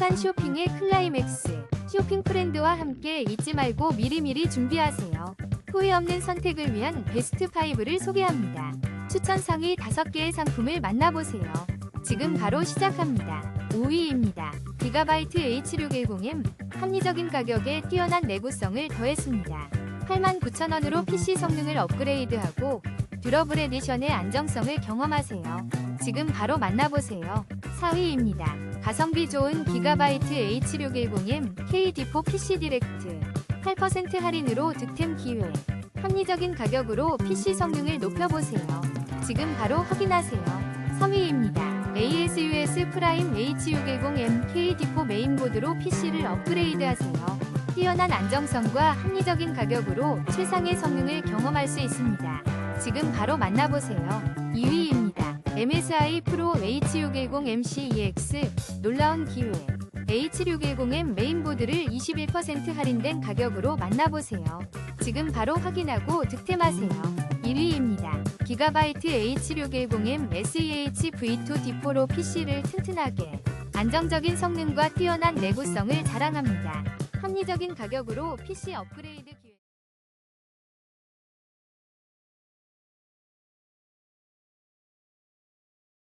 행복한 쇼핑의 클라이맥스. 쇼핑 프렌드와 함께 잊지 말고 미리미리 준비하세요. 후회 없는 선택을 위한 베스트 5를 소개합니다. 추천 상위 5개의 상품을 만나보세요. 지금 바로 시작합니다. 5위입니다. 기가바이트 H610M 합리적인 가격에 뛰어난 내구성을 더했습니다. 89,000원으로 PC 성능을 업그레이드하고 듀러블 에디션의 안정성을 경험하세요. 지금 바로 만나보세요. 4위입니다. 가성비 좋은 기가바이트 H610M KD4 PC 디렉트 8% 할인으로 득템 기회 합리적인 가격으로 PC 성능을 높여보세요. 지금 바로 확인하세요. 3위입니다. ASUS 프라임 H610M KD4 메인보드로 PC를 업그레이드하세요. 뛰어난 안정성과 합리적인 가격으로 최상의 성능을 경험할 수 있습니다. 지금 바로 만나보세요. 2위입니다. MSI 프로 H610M CEX 놀라운 기회 H610M 메인보드를 21% 할인된 가격으로 만나보세요. 지금 바로 확인하고 득템하세요. 1위입니다. 기가바이트 H610M SEH V2 D4로 PC를 튼튼하게 안정적인 성능과 뛰어난 내구성을 자랑합니다. 합리적인 가격으로 PC 업그레이드